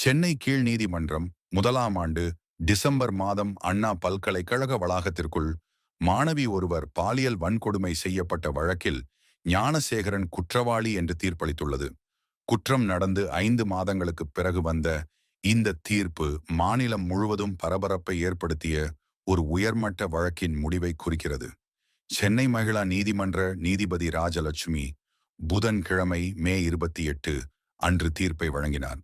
சென்னை கீழ் நீதிமன்றம் முதலாம் ஆண்டு டிசம்பர் மாதம் அண்ணா பல்கலைக்கழக வளாகத்திற்குள் மாணவி ஒருவர் பாலியல் வன்கொடுமை செய்யப்பட்ட வழக்கில் ஞானசேகரன் குற்றவாளி என்று தீர்ப்பளித்துள்ளது. குற்றம் நடந்து ஐந்து மாதங்களுக்கு பிறகு வந்த இந்த தீர்ப்பு மாநிலம் முழுவதும் பரபரப்பை ஏற்படுத்திய ஒரு உயர்மட்ட வழக்கின் முடிவை குறிக்கிறது. சென்னை மகிழா நீதிமன்ற நீதிபதி ராஜலட்சுமி புதன்கிழமை மே இருபத்தி எட்டு அன்று தீர்ப்பை வழங்கினார்.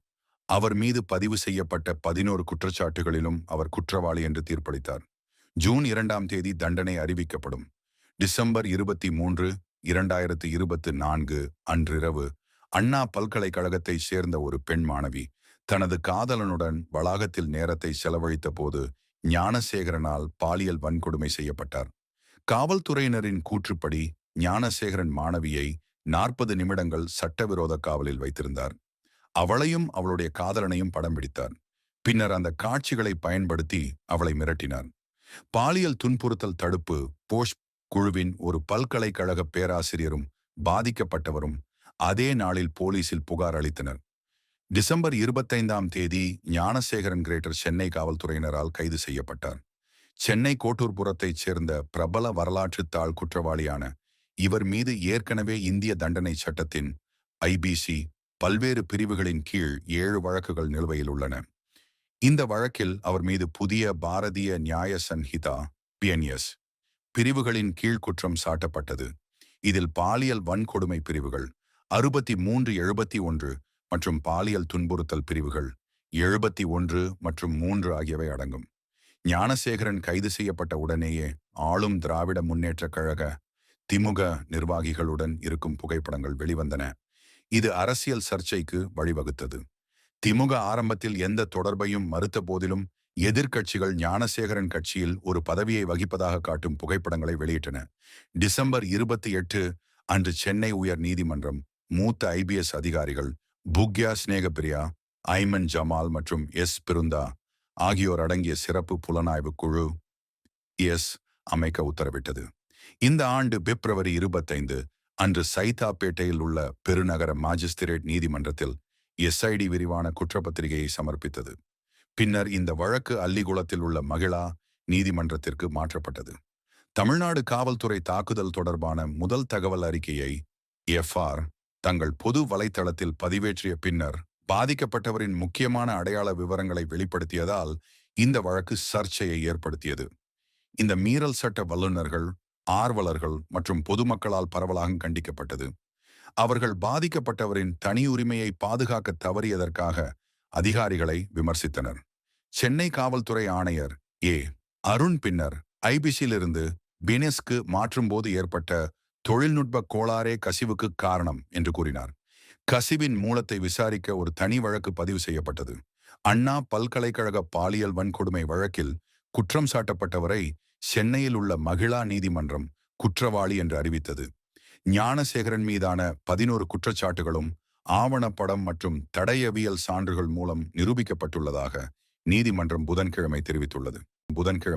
அவர் மீது பதிவு செய்யப்பட்ட பதினோரு குற்றச்சாட்டுகளிலும் அவர் குற்றவாளி என்று தீர்ப்பளித்தார். ஜூன் இரண்டாம் தேதி தண்டனை அறிவிக்கப்படும். டிசம்பர் இருபத்தி மூன்று இரண்டாயிரத்து இருபத்து நான்கு அன்றிரவு அண்ணா பல்கலைக்கழகத்தைச் சேர்ந்த ஒரு பெண் மாணவி தனது காதலனுடன் வளாகத்தில் நேரத்தை செலவழித்த போது ஞானசேகரனால் பாலியல் வன்கொடுமை செய்யப்பட்டார். காவல்துறையினரின் கூற்றுப்படி ஞானசேகரன் மாணவியை நாற்பது நிமிடங்கள் சட்டவிரோத காவலில் வைத்திருந்தார். அவளையும் அவளுடைய காதலனையும் படம் பிடித்தார். பின்னர் அந்த காட்சிகளை பயன்படுத்தி அவளை மிரட்டினார். பாலியல் துன்புறுத்தல் தடுப்பு போஷ் குழுவின் ஒரு பல்கலைக்கழக பேராசிரியரும் பாதிக்கப்பட்டவரும் அதே நாளில் போலீசில் புகார் அளித்தனர். டிசம்பர் இருபத்தைந்தாம் தேதி ஞானசேகரன் கிரேட்டர் சென்னை காவல்துறையினரால் கைது செய்யப்பட்டார். சென்னை கோட்டூர்புரத்தைச் சேர்ந்த பிரபல வரலாற்று தாள் குற்றவாளியான இவர் மீது ஏற்கனவே இந்திய தண்டனை சட்டத்தின் ஐபிசி பல்வேறு பிரிவுகளின் கீழ் ஏழு வழக்குகள் நிலுவையில் உள்ளன. இந்த வழக்கில் அவர் மீது புதிய பாரதிய நியாய சன்ஹிதா பிஎன்எஸ் பிரிவுகளின் கீழ் குற்றம் சாட்டப்பட்டது. இதில் பாலியல் வன்கொடுமை பிரிவுகள் அறுபத்தி மூன்று எழுபத்தி ஒன்று மற்றும் பாலியல் துன்புறுத்தல் பிரிவுகள் எழுபத்தி ஒன்று மற்றும் மூன்று ஆகியவை அடங்கும். ஞானசேகரன் கைது செய்யப்பட்ட உடனேயே ஆளும் திராவிட முன்னேற்றக் கழக திமுக நிர்வாகிகளுடன் இருக்கும் புகைப்படங்கள் வெளிவந்தன. இது அரசியல் சர்ச்சைக்கு வழிவகுத்தது. திமுக ஆரம்பத்தில் எந்த தொடர்பையும் மறுத்த போதிலும் எதிர்க்கட்சிகள் ஞானசேகரன் கட்சியில் ஒரு பதவியை வகிப்பதாக காட்டும் புகைப்படங்களை வெளியிட்டன. டிசம்பர் இருபத்தி எட்டு அன்று சென்னை உயர் நீதிமன்றம் மூத்த ஐபிஎஸ் அதிகாரிகள் புக்யா ஸ்னேகபிரியா ஐமன் ஜமால் மற்றும் எஸ். பிருந்தா ஆகியோர் அடங்கிய சிறப்பு புலனாய்வு குழு எஸ். அமைக்க உத்தரவிட்டது. இந்த ஆண்டு பிப்ரவரி இருபத்தைந்து அன்று சைதாப்பேட்டையில் உள்ள பெருநகர மாஜிஸ்திரேட் நீதிமன்றத்தில் எஸ்ஐடி விரிவான குற்றப்பத்திரிகையை சமர்ப்பித்தது. பின்னர் இந்த வழக்கு அல்லிகுளத்தில் உள்ள மகிழா நீதிமன்றத்திற்கு மாற்றப்பட்டது. தமிழ்நாடு காவல்துறை தாக்குதல் தொடர்பான முதல் தகவல் அறிக்கையை எஃப்ஆர் தங்கள் பொது வலைத்தளத்தில் பதிவேற்றிய பின்னர் பாதிக்கப்பட்டவரின் முக்கியமான அடையாள விவரங்களை வெளிப்படுத்தியதால் இந்த வழக்கு சர்ச்சையை ஏற்படுத்தியது. இந்த மீறல் சட்ட வல்லுநர்கள் ஆர்வலர்கள் மற்றும் பொதுமக்களால் பரவலாக கண்டிக்கப்பட்டது. அவர்கள் பாதிக்கப்பட்டவரின் தனி உரிமையை பாதுகாக்க தவறியதற்காக அதிகாரிகளை விமர்சித்தனர். சென்னை காவல்துறை ஆணையர் ஏ. அருண் பின்னர் ஐபிசியிலிருந்து பினெஸ்க்கு மாற்றும்போது ஏற்பட்ட தொழில்நுட்ப கோளாறே கசிவுக்கு காரணம் என்று கூறினார். கசிவின் மூலத்தை விசாரிக்க ஒரு தனி வழக்கு பதிவு செய்யப்பட்டது. அண்ணா பல்கலைக்கழக பாலியல் வன்கொடுமை வழக்கில் குற்றம் சாட்டப்பட்டவரை சென்னையில் உள்ள மகிழா நீதிமன்றம் குற்றவாளி என்று அறிவித்தது. ஞானசேகரன் மீதான பதினோரு குற்றச்சாட்டுகளும் ஆவணப்படம் மற்றும் தடயவியல் சான்றுகள் மூலம் நிரூபிக்கப்பட்டுள்ளதாக நீதிமன்றம் புதன்கிழமை தெரிவித்துள்ளது. புதன்கிழமை